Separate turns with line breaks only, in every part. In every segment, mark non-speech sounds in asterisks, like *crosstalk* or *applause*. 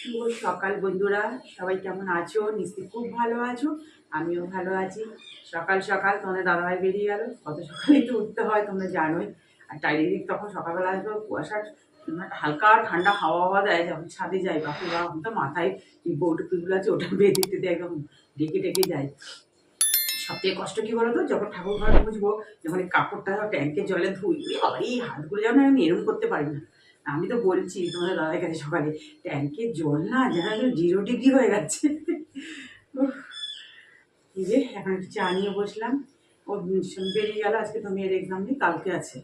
শুভ সকাল বন্ধুরা, সবাই কেমন আছো? নিশ্চয়ই খুব ভালো আছো, আমিও ভালো আছি। সকাল সকাল তোমাদের দাদাভাই বেরিয়ে গেল, কত সকালে তো উঠতে হয়, তোমরা জানোই। আর চারিদিক তখন সকালবেলা আসবে কুয়াশার হালকা ঠান্ডা হাওয়া হাওয়া দেয় যখন ছাদে বাপরে বাপ, আমি তো মাথায় যে বউটুকুগুলো আছে, ওটা বেঁধে টেঁধে একদম ডেকে ডেকে যায় সবথেকে কষ্ট কি বলতো? যখন ঠাকুর ঘর বুঝব যখন এই কাপড়টা ট্যাঙ্কের জলে ধুই বাবা এই হাতগুলো যেন আমি এরম করতে পারি না। আমি তো বলছি তোমাদের দাদার কাছে সকালে ট্যাঙ্কের জল না, যেন জিরো ডিগ্রি হয়ে গেছে। এই যে এখন একটু চা নিয়ে বসলাম। ও বেরিয়ে গেল, আজকে তো মেয়ের এক্সাম নেই, কালকে আছে।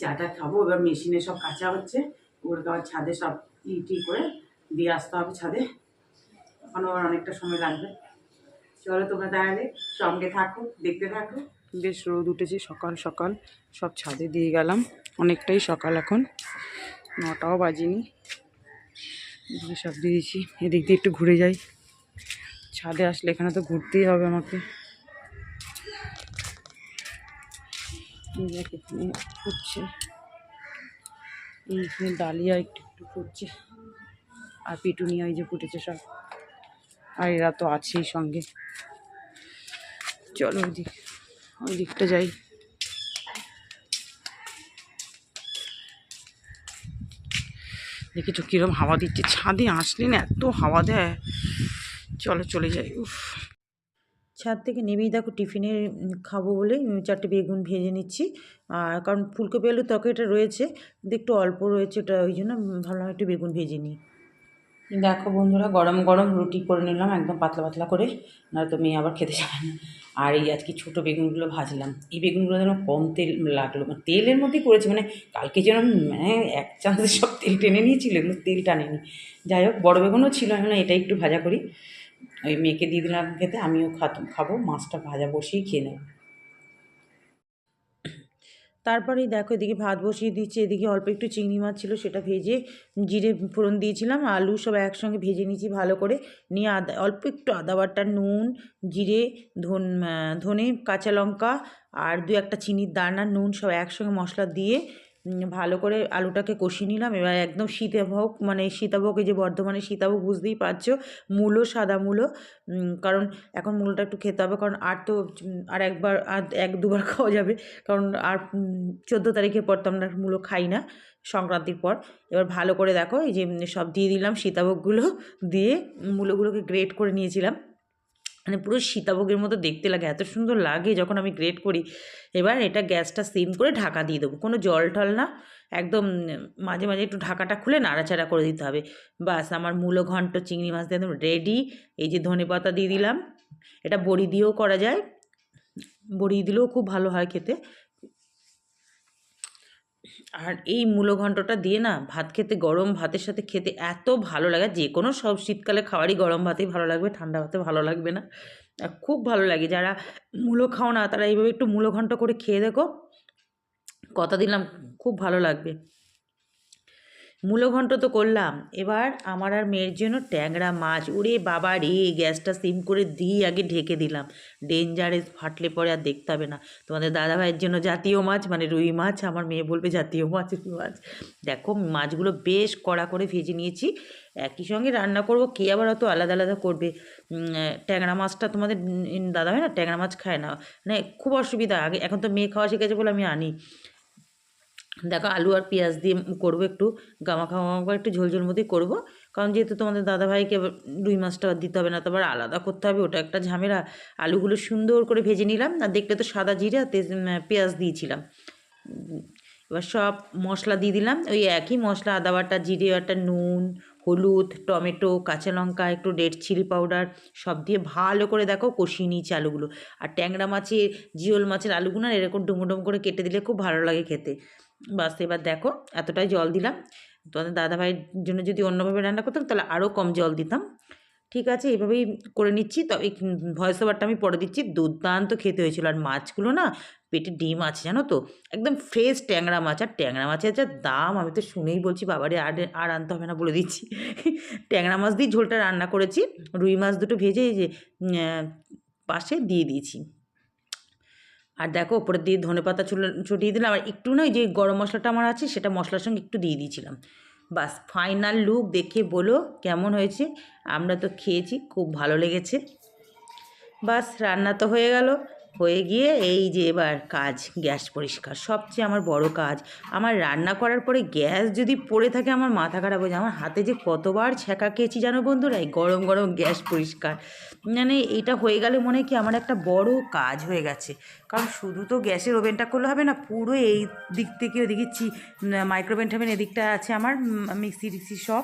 চাটা খাব, এবার মেশিনে সব কাঁচা হচ্ছে। ওগুলোকে আবার ছাদে সব ই টি করে দিয়ে আসতে হবে ছাদে। এখনও আবার অনেকটা সময় লাগবে। চলো তোমরা তাহলে সঙ্গে থাকো, দেখতে থাকো। বেশ রোদ উঠেছে, সকাল সকাল সব ছাদে দিয়ে গেলাম। অনেকটাই সকাল এখন। নটাও বাজিনি। সব দিয়েছি। এদিক দিয়ে একটু ঘুরে যাই। ছাদে আসলে এখানে তো ঘুরতেই হবে আমাকে। ফুটছে। এইখানে ডালিয়া একটু একটু ফুটছে। আর পিটুনিয়া এই যে ফুটেছে সব। আর এরা তো আছেই সঙ্গে। চলো ওই দিক ওই দিকটা যাই। দেখেছ কীরকম হাওয়া দিচ্ছে। ছাদে আসলে না, এত হাওয়া দেয়। চলো চলে যাই, উফ।
ছাদ থেকে নেমেই দেখো টিফিনে খাব বলে চারটে বেগুন ভেজে নিচ্ছি। আর কারণ ফুলকপি আলুর এটা রয়েছে, কিন্তু একটু অল্প রয়েছে, ওটা ওই জন্য ভাবলাম একটু বেগুন ভেজে নিই। দেখো বন্ধুরা, গরম গরম রুটি করে নিলাম, একদম পাতলা পাতলা করে না তো মেয়ে আবার খেতে চায় না। আর এই আজকে ছোটো বেগুনগুলো ভাজলাম। এই বেগুনগুলো যেন কম তেল লাগল মানে তেলের মধ্যেই করেছি মানে কালকে যেন মানে এক চামচে সব তেল টেনে নিয়েছিল, এগুলো তেল টানেনি। যাই হোক, বড়ো বেগুনও ছিল, আমি না এটাই একটু ভাজা করি। ওই মেয়েকে দিয়ে দিলাম খেতে, আমিও খাত, খাব, মাছটা ভাজা বসিয়েই খেয়ে নেব। তারপরেই দেখো এদিকে ভাত বসিয়ে দিচ্ছি, এদিকে অল্প একটু চিংড়ি মাছ ছিল সেটা ভেজে জিরে ফোড়ন দিয়েছিলাম, আলু সব একসঙ্গে ভেজে নিয়েছি ভালো করে, নিয়ে আদা, অল্প একটু আদা বাটা নুন, জিরে, ধন ধনে, কাঁচা লঙ্কা আর দু একটা চিনির দানা, নুন সব একসঙ্গে মশলা দিয়ে ভালো করে আলুটাকে কষিয়ে নিলাম। এবার একদম সীতাভোগ মানে সীতাভোগ, এই যে বর্ধমানে সীতাভোগ বুঝতেই পারছ, মূলো, সাদা মূলো। কারণ এখন মূলোটা একটু খেতে হবে, কারণ আর তো আর একবার, আর এক দুবার খাওয়া যাবে। কারণ আর চোদ্দ তারিখের পর তো আমরা মূলো খাই না, সংক্রান্তির পর। এবার ভালো করে দেখো, এই যে সব দিয়ে দিলাম সীতাভোগগুলো, দিয়ে মূলোগুলোকে গ্রেট করে নিয়েছিলাম। মানে পুরো সীতাভোগের মতো দেখতে লাগে, এত সুন্দর লাগে যখন আমি গ্রেট করি। এবার এটা গ্যাসটা সিম করে ঢাকা দিয়ে দেবো, কোনো জল টল না, একদম মাঝে মাঝে একটু ঢাকাটা খুলে নাড়াচাড়া করে দিতে হবে। বাস আমার মূলো ঘন্ট চিংড়ি মাছ দিয়ে একদম রেডি এই যে ধনে পাতা দিয়ে দিলাম। এটা বড়ি দিয়েও করা যায়, বড়ি দিলেও খুব ভালো হয় খেতে। আর এই মূলো ঘন্টটা দিয়ে না ভাত খেতে, গরম ভাতের সাথে খেতে এত ভালো লাগে। যে কোনো সব শীতকালে খাওয়ারই গরম ভাতেই ভালো লাগবে, ঠান্ডা ভাতে ভালো লাগবে না। আর খুব ভালো লাগে। যারা মূলো খাও না, তারা এইভাবে একটু মূলো ঘন্ট করে খেয়ে দেখো। কথা দিলাম খুব ভালো লাগবে। মূলো ঘন্ট তো করলাম। এবার আমার আর মেয়ের জন্য ট্যাংরা মাছ। ওরে বাবা রে, গ্যাসটা সিম করে দিয়ে আগে ঢেকে দিলাম। ডেঞ্জারেস ফাটলে পরে আর দেখতে হবে না। তোমাদের দাদাভাইয়ের জন্য জাতীয় মাছ মানে রুই মাছ, আমার মেয়ে বলবে জাতীয় মাছ মাছ। দেখো, মাছগুলো বেশ কড়া করে ভেজে নিয়েছি। একই সঙ্গে রান্না করব, কে আবার অত আলাদা আলাদা করবে? ট্যাংরা মাছটা তোমাদের দাদাভাই না, ট্যাংরা মাছ খায় না। মানে খুব অসুবিধা। আগে, এখন তো মেয়ে খাওয়া শিখেছে বলে আমি আনি। দেখো আলু আর পেঁয়াজ দিয়ে করব একটু গামা খাওয়া একটু ঝোল ঝোল মতোই করব। কারণ যেহেতু তোমাদের দাদাভাইকে রুই মাছটা দিতে হবে না, তো আবার আলাদা করতে হবে, ওটা একটা ঝামেলা। আলুগুলো সুন্দর করে ভেজে নিলাম, আর দেখলে তো সাদা জিরে তেজ পেঁয়াজ দিয়েছিলাম। এবার সব মশলা দিয়ে দিলাম, ওই একই মশলা, আদা বাটা, জিরে বাটা, নুন, হলুদ, টমেটো, কাঁচা লঙ্কা, একটু রেড চিলি পাউডার সব দিয়ে ভালো করে দেখো কষিয়ে নিয়েছি আলুগুলো। আর ট্যাংরা মাছের, জিওল মাছের আলুগুলো এরকম ডুমো ডুমো করে কেটে দিলে খুব ভালো লাগে খেতে। বাস, এবার দেখো, এতটাই জল দিলাম। তোমাদের দাদাভাইয়ের জন্য যদি অন্যভাবে রান্না করতাম, তাহলে আরও কম জল দিতাম। ঠিক আছে এইভাবেই করে নিচ্ছি। তবে ভয়েস ওভারটা আমি পরে দিচ্ছি। দুর্দান্ত খেতে হয়েছিল। আর মাছগুলো না, পেটে ডিম আছে, জানো তো? একদম ফ্রেশ ট্যাংরা মাছ। আর ট্যাংরা মাছের যা দাম, আমি তো শুনেই বলছি, বাবারে, আর আর আনতে হবে না বলে দিচ্ছি। ট্যাংরা মাছ দিয়ে ঝোলটা রান্না করেছি। রুই মাছ দুটো ভেজে যে পাশে দিয়ে দিয়েছি। আর দেখো ওপরে দিয়ে ধনে পাতা ছুটিয়ে দিলাম। আর একটু না ওই যে গরম মশলাটা আমার আছে, সেটা মশলার সঙ্গে একটু দিয়ে দিয়েছিলাম। বাস ফাইনাল লুক দেখে বলো কেমন হয়েছে। আমরা তো খেয়েছি, খুব ভালো লেগেছে। বাস, রান্না তো হয়ে গেল। হয়ে গিয়ে এই যে এবার কাজ, গ্যাস পরিষ্কার, সবচেয়ে আমার বড় কাজ। আমার রান্না করার পরে গ্যাস যদি পড়ে থাকে, আমার মাথা খারাপ হয়ে যায়। আমার হাতে যে কতবার ছ্যাঁকা খেয়েছি, জানো বন্ধুরা? এই গরম গরম গ্যাস পরিষ্কার। মানে এটা হয়ে গেলে মনে কি আমার একটা বড় কাজ হয়ে গেছে। কারণ শুধু তো গ্যাসের ওভেনটা করলে হবে না, পুরো এই দিক থেকে ওদিকে চি মাইক্রোওভেন ঠাভেন এদিকটা আছে আমার মিক্সি টিক্সি সব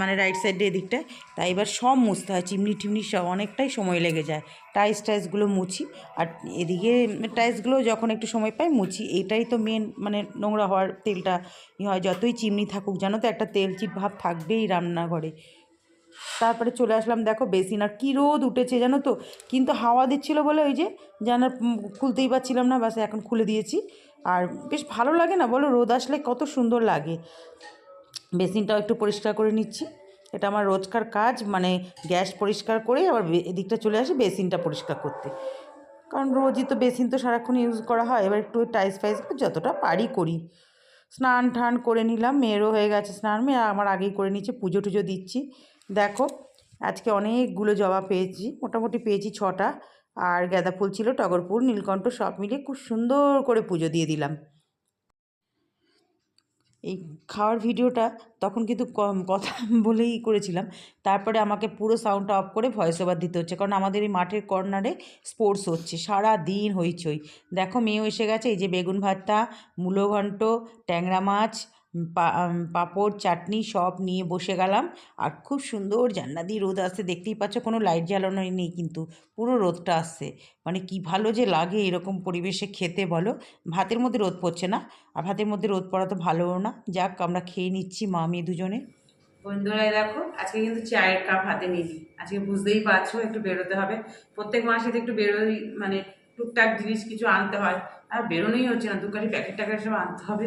মানে রাইট সাইডে এদিকটায়। তাই এবার সব মুছতে হয় চিমনি টিমনি সব, অনেকটাই সময় লেগে যায়। টাইস টাইসগুলো মুছি। আর এদিকে টাইসগুলো যখন একটু সময় পাই মুছি। এটাই তো মেন মানে নোংরা হওয়ার তেলটা হয়। যতই চিমনি থাকুক, জানো তো একটা তেল চিট ভাব থাকবেই রান্নাঘরে। তারপরে চলে আসলাম দেখো বেসিন। আর কী রোদ উঠেছে জানো তো? কিন্তু হাওয়া দিচ্ছিল বলে ওই যে জানার খুলতেই পারছিলাম না, বাস এখন খুলে দিয়েছি। আর বেশ ভালো লাগে না বলো? রোদ আসলে কত সুন্দর লাগে। বেসিনটাও একটু পরিষ্কার করে নিচ্ছি। এটা আমার রোজকার কাজ মানে গ্যাস পরিষ্কার করে আবার এদিকটা চলে আসে বেসিনটা পরিষ্কার করতে। কারণ রোজই তো বেসিন তো সারাক্ষণ ইউজ করা হয়, এবার একটু টাইস ফাইস যতটা পারি করি। স্নান টান করে নিলাম, মেয়েরও হয়ে গেছে স্নান, মেয়ে আমার আগেই করে নিচ্ছে পুজো টুজো দিচ্ছি। দেখো, আজকে অনেকগুলো জবা পেয়েছি, মোটামুটি পেয়েছি ছটা। আর গাঁদা ফুল ছিল, টগর ফুল, নীলকণ্ঠ সব মিলিয়ে খুব সুন্দর করে পুজো দিয়ে দিলাম। এই খাওয়ার ভিডিওটা তখন কিন্তু কথা *laughs* বলেই করেছিলাম। তারপরে আমাকে পুরো সাউন্ডটা অফ করে ভয়েস ওভার দিতে হচ্ছে। কারণ আমাদের এই মাঠের কর্নারে স্পোর্টস হচ্ছে সারা দিন হইচই। দেখো মেয়েও এসে গেছে, এই যে বেগুন ভর্তা মূলো ঘন্ট, ট্যাংরা মাছ পাঁপড়, চাটনি সব নিয়ে বসে গেলাম। আর খুব সুন্দর জান্নাতি রোদ আসছে। দেখতেই পাচ্ছ কোনো লাইট জ্বালানো নেই কিন্তু পুরো রোদটা আসছে। মানে কি ভালো যে লাগে এরকম পরিবেশে খেতে বলো। ভাতের মধ্যে রোদ পড়ছে না? আর ভাতের মধ্যে রোদ পড়া তো ভালোও না। যাক, আমরা খেয়ে নিচ্ছি মা মেয়ে দুজনে।
বন্ধুরা, দেখো, আজকে কিন্তু চায়ের কাপ হাতে নিবি আজকে বুঝতেই পারছ, একটু বেরোতে হবে। প্রত্যেক মাসে তো একটু বেরোই মানে টুকটাক জিনিস কিছু আনতে হয়, আর বেরোনোই হচ্ছে না দোকানে প্যাকেট ট্যাকেট সব আনতে হবে।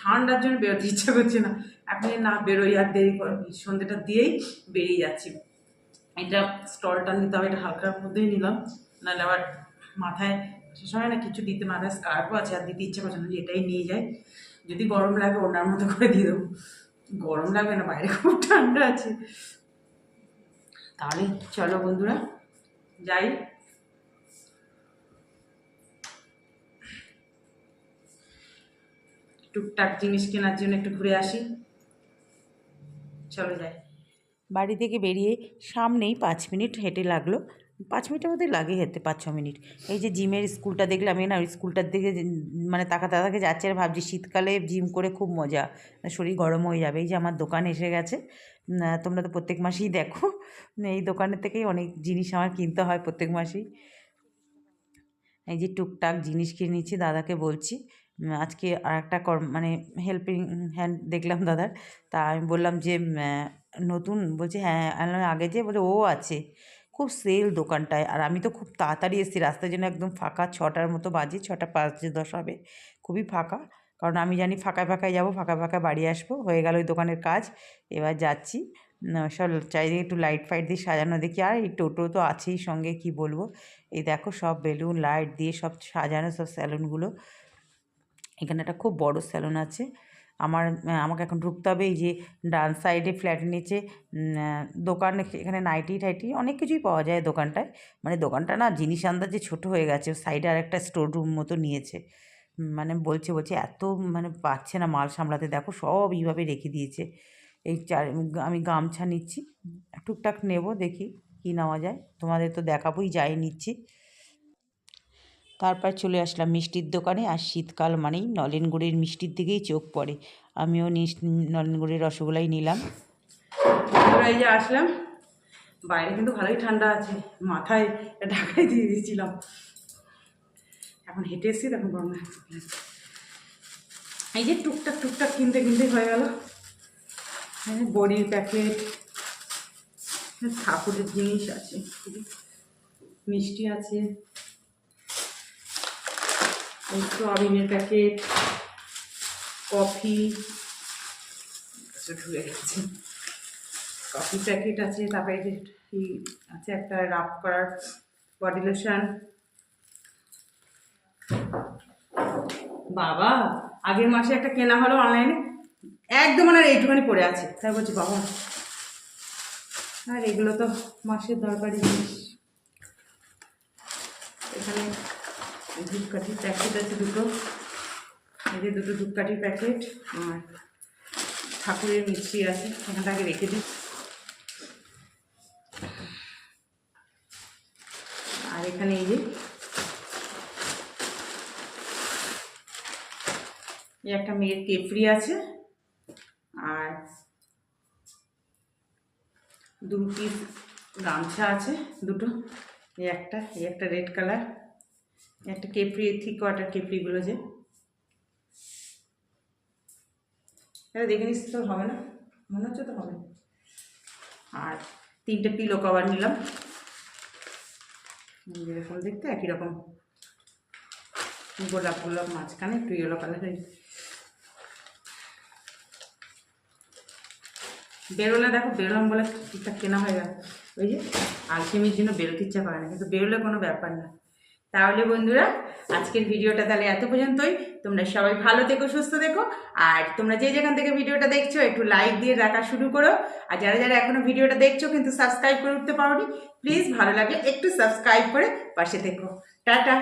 ঠান্ডার জন্য বেরোতে ইচ্ছা করছে না। এখন না বেরোই আর দেরি করে, সন্ধ্যেটা দিয়েই বেরিয়ে যাচ্ছি। এটা স্টলটা নিতে হবে, এটা হালকার মধ্যেই নিলাম। নাহলে আবার মাথায় সে সময় না কিছু দিতে মাথায় স্কার্ফও আছে, আর দিতে ইচ্ছা করছে না এটাই নিয়ে যাই। যদি গরম লাগে ওনার মতো করে দিয়ে দেবো। গরম লাগবে না, বাইরে খুব ঠান্ডা আছে। তাহলে চলো বন্ধুরা, যাই। টুকটাক জিনিস কেনার জন্য একটু ঘুরে আসি। চলো যাই।
বাড়ি থেকে বেরিয়ে সামনেই পাঁচ মিনিট হেঁটে লাগল। পাঁচ মিনিটের মধ্যে লাগে হেঁটে, পাঁচ ছ মিনিট। এই যে জিমের স্কুলটা দেখলাম না, ওই স্কুলটার দিকে মানে তাকা তাকাকে যাচ্ছে আর ভাবছি শীতকালে জিম করে খুব মজা। শরীর গরম হয়ে যাবে। এই যে আমার দোকান এসে গেছে। তোমরা তো প্রত্যেক মাসেই দেখো। এই দোকানের থেকেই অনেক জিনিস আমার কিনতে হয় প্রত্যেক মাসেই। এই যে টুকটাক জিনিস কিনে দাদাকে বলছি। আজকে আর একটা কর মানে হেল্পিং হ্যান্ড দেখলাম দাদার। তা আমি বললাম যে নতুন বলছে হ্যাঁ আমি আগে যে? বলে ও আছে। খুব সেল দোকানটায়। আর আমি তো খুব তাড়াতাড়ি এসেছি রাস্তার জন্য একদম ফাঁকা ছটার মতো বাজে, ছটা পাঁচ দশ হবে। খুবই ফাঁকা। কারণ আমি জানি ফাঁকায় ফাঁকায় যাব ফাঁকা ফাঁকা বাড়ি আসব, হয়ে গেল ওই দোকানের কাজ। এবার যাচ্ছি। সব চারিদিকে একটু লাইট ফাইট দিয়ে সাজানো দেখি, আর এই টোটো তো আছেই সঙ্গে, কি বলব? এই দেখো সব বেলুন লাইট দিয়ে সব সাজানো, সব স্যালুনগুলো এখানে একটা খুব বড় স্যালুন আছে। আমার আমাকে এখন ঢুকতে হবে এই যে ডান সাইডে ফ্ল্যাটের নিচে। দোকান এখানে নাইটি টাইটি অনেক কিছুই পাওয়া যায় দোকানটায়। মানে দোকানটা না জিনিস আন্দাজে ছোট হয়ে গেছে। সাইডে আর একটা স্টোর রুম মতো নিয়েছে। মানে বলছে বলছে এত মানে পাচ্ছে না মাল সামলাতে। দেখো সব এইভাবে রেখে দিয়েছে। এই চার আমি গামছা নিচ্ছি। টুকটাক নেব দেখি কী নেওয়া যায়। তোমাদের তো দেখাবোই, যাই নিচ্ছি। তারপর চলে আসলাম মিষ্টির দোকানে। আর শীতকাল মানেই নলেন গুড়ের মিষ্টির দিকেই চোখ পড়ে। আমিও নিস- নলেন গুড়ের রসগোল্লাই নিলাম।
এই যে আসলাম। বাইরে কিন্তু ভালোই ঠান্ডা আছে। মাথায় ঢাকাই দিয়ে দিয়েছিলাম। এখন হেঁটে এসেছি তখন গরম এই যে টুকটাক টুকটাক কিনতে কিনতে হয়ে গেল। বড়ির প্যাকেট, ঠাকুরের জিনিস আছে, মিষ্টি আছে। সোয়াবিনের প্যাকেট কফি ঢুকে গেছে। কফি প্যাকেট আছে, তারপরে যে আছে একটা রাফ করার বডি লোশন বাবা, আগের মাসে একটা কেনা হলো অনলাইনে একদম আর এইটুখানি পড়ে আছে। তাই বলছি, বাবা, আর এগুলো তো মাসের দরকারি জিনিস। এখানে ধূপকাঠির প্যাকেট আছে দুটো। এই যে দুটো ধূপকাঠির প্যাকেট আর ঠাকুরের মিষ্টি আছে এখানটাকে রেখে দিই। আর এখানে এই যে একটা মেয়ের কেফরি আছে আর দু পিস গামছা আছে দুটো। এই একটা এই একটা রেড কালার একটা কেপরি থিক কোয়ার্টার কেপরিগুলো যে। এটা দেখে নিস তো, হবে না? মনে হচ্ছে তো হবে। আর তিনটে পিলো কভার নিলাম। যেরকম দেখতে একই রকম। গোলাপ গোলাপ মাঝখানে একটু ইয়েলো কালারের বেরোলে দেখো, বেরোলাম বলে ঠিকঠাক কেনা হয়ে গেল। ওই যে আলসেমির জন্য বেরোতে ইচ্ছা করে না, কিন্তু বেরোলে কোনো ব্যাপার না। তাহলে বন্ধুরা, আজকের ভিডিওটা তাহলে এত পর্যন্তই। তোমরা সবাই ভালো থেকো, সুস্থ দেখো আর তোমরা যে যেখান থেকে ভিডিওটা দেখছ, একটু লাইক দিয়ে দেখা শুরু করো। আর যারা যারা এখনও ভিডিওটা দেখছ, কিন্তু সাবস্ক্রাইব করে উঠতে পারোনি প্লিজ ভালো লাগলে একটু সাবস্ক্রাইব করে পাশে দেখো টাটা!